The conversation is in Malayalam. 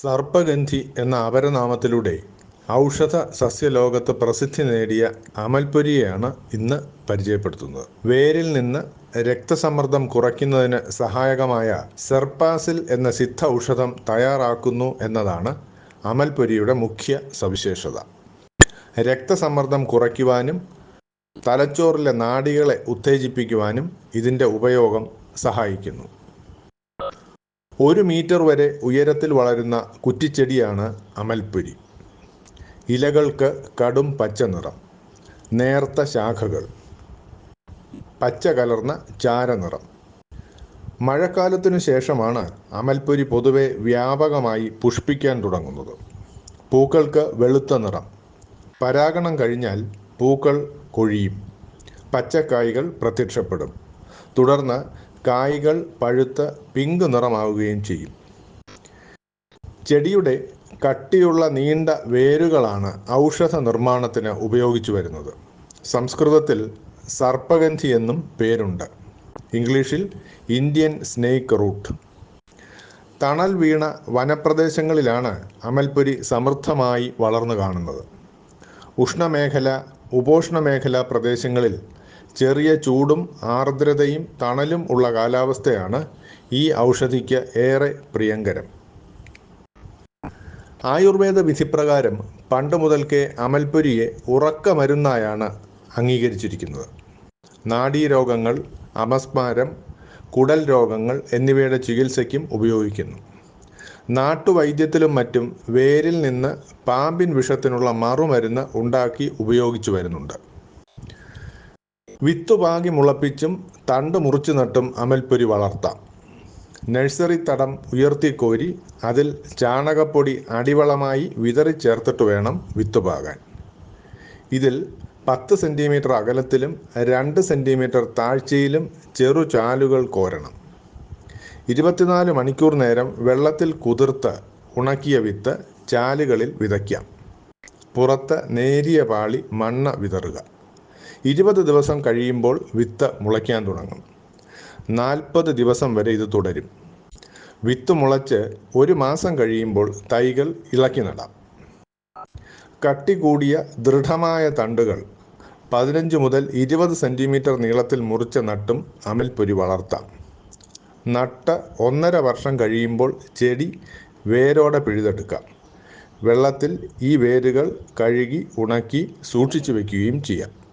സർപ്പഗന്ധി എന്ന അപരനാമത്തിലൂടെ ഔഷധ സസ്യലോകത്ത് പ്രസിദ്ധി നേടിയ അമൽപ്പൊരിയെയാണ് ഇന്ന് പരിചയപ്പെടുത്തുന്നത്. വേരിൽ നിന്ന് രക്തസമ്മർദ്ദം കുറയ്ക്കുന്നതിന് സഹായകമായ സെർപ്പാസിൽ എന്ന സിദ്ധ ഔഷധം തയ്യാറാക്കുന്നു എന്നതാണ് അമൽപൊരിയുടെ മുഖ്യ സവിശേഷത. രക്തസമ്മർദ്ദം കുറയ്ക്കുവാനും തലച്ചോറിലെ നാഡികളെ ഉത്തേജിപ്പിക്കുവാനും ഇതിന്റെ ഉപയോഗം സഹായിക്കുന്നു. ഒരു മീറ്റർ വരെ ഉയരത്തിൽ വളരുന്ന കുറ്റിച്ചെടിയാണ് അമൽപുരി ഇലകൾക്ക് കടും പച്ച നിറം നേർത്ത ശാഖകൾ പച്ച കലർന്ന ചാരനിറം മഴക്കാലത്തിനു ശേഷമാണ് അമൽപുരി പൊതുവെ വ്യാപകമായി പുഷ്പിക്കാൻ തുടങ്ങുന്നത്. പൂക്കൾക്ക് വെളുത്ത നിറം. പരാഗണം കഴിഞ്ഞാൽ പൂക്കൾ കൊഴിയും. പച്ചക്കായ്കൾ പ്രത്യക്ഷപ്പെടും. തുടർന്ന് കായ്കൾ പഴുത്ത് പിങ്ക് നിറമാവുകയും ചെയ്യും. ചെടിയുടെ കട്ടിയുള്ള നീണ്ട വേരുകളാണ് ഔഷധ നിർമ്മാണത്തിന് ഉപയോഗിച്ചു വരുന്നത്. സംസ്കൃതത്തിൽ സർപ്പഗന്ധി എന്നും പേരുണ്ട്. ഇംഗ്ലീഷിൽ ഇന്ത്യൻ സ്നേക്ക് റൂട്ട്. തണൽ വീണ വനപ്രദേശങ്ങളിലാണ് അമൽപുരി സമൃദ്ധമായി വളർന്നു കാണുന്നത്. ഉഷ്ണമേഖല ഉപോഷ്ണമേഖല പ്രദേശങ്ങളിൽ ചെറിയ ചൂടും ആർദ്രതയും തണലും ഉള്ള കാലാവസ്ഥയാണ് ഈ ഔഷധിക്ക് ഏറെ പ്രിയങ്കരം. ആയുർവേദ വിധിപ്രകാരം പണ്ട് മുതൽക്കേ അമൽപുരിയെ ഉറക്ക മരുന്നായാണ് അംഗീകരിച്ചിരിക്കുന്നത്. നാഡീരോഗങ്ങൾ അപസ്മാരം കുടൽ രോഗങ്ങൾ എന്നിവയുടെ ചികിത്സയ്ക്കും ഉപയോഗിക്കുന്നു. നാട്ടുവൈദ്യത്തിലും മറ്റും വേരിൽ നിന്ന് പാമ്പിൻ വിഷത്തിനുള്ള മറുമരുന്ന് ഉണ്ടാക്കി ഉപയോഗിച്ചു വരുന്നുണ്ട്. വിത്തുപാകി മുളപ്പിച്ചും തണ്ട് മുറിച്ചു നട്ടും അമൽപ്പൊരി വളർത്താം. നഴ്സറി തടം ഉയർത്തിക്കോരി അതിൽ ചാണകപ്പൊടി അടിവളമായി വിതറി ചേർത്തിട്ട് വേണം വിത്തുപാകാൻ. ഇതിൽ പത്ത് സെന്റിമീറ്റർ അകലത്തിലും രണ്ട് സെന്റിമീറ്റർ താഴ്ചയിലും ചെറു ചാലുകൾ കോരണം. ഇരുപത്തിനാല് മണിക്കൂർ നേരം വെള്ളത്തിൽ കുതിർത്ത് ഉണക്കിയ വിത്ത് ചാലുകളിൽ വിതയ്ക്കാം. പുറത്ത് നേരിയ പാളി മണ്ണ് വിതറുക. ഇരുപത് ദിവസം കഴിയുമ്പോൾ വിത്ത് മുളയ്ക്കാൻ തുടങ്ങും. നാൽപ്പത് ദിവസം വരെ ഇത് തുടരും. വിത്ത് മുളച്ച് ഒരു മാസം കഴിയുമ്പോൾ തൈകൾ ഇളക്കി നടാം. കട്ടി കൂടിയ ദൃഢമായ തണ്ടുകൾ പതിനഞ്ച് മുതൽ ഇരുപത് സെന്റിമീറ്റർ നീളത്തിൽ മുറിച്ച നട്ടും അമൽപ്പൊരി വളർത്താം. നട്ട് ഒന്നര വർഷം കഴിയുമ്പോൾ ചെടി വേരോടെ പിഴുതെടുക്കാം. വെള്ളത്തിൽ ഈ വേരുകൾ കഴുകി ഉണക്കി സൂക്ഷിച്ചു വയ്ക്കുകയും ചെയ്യാം.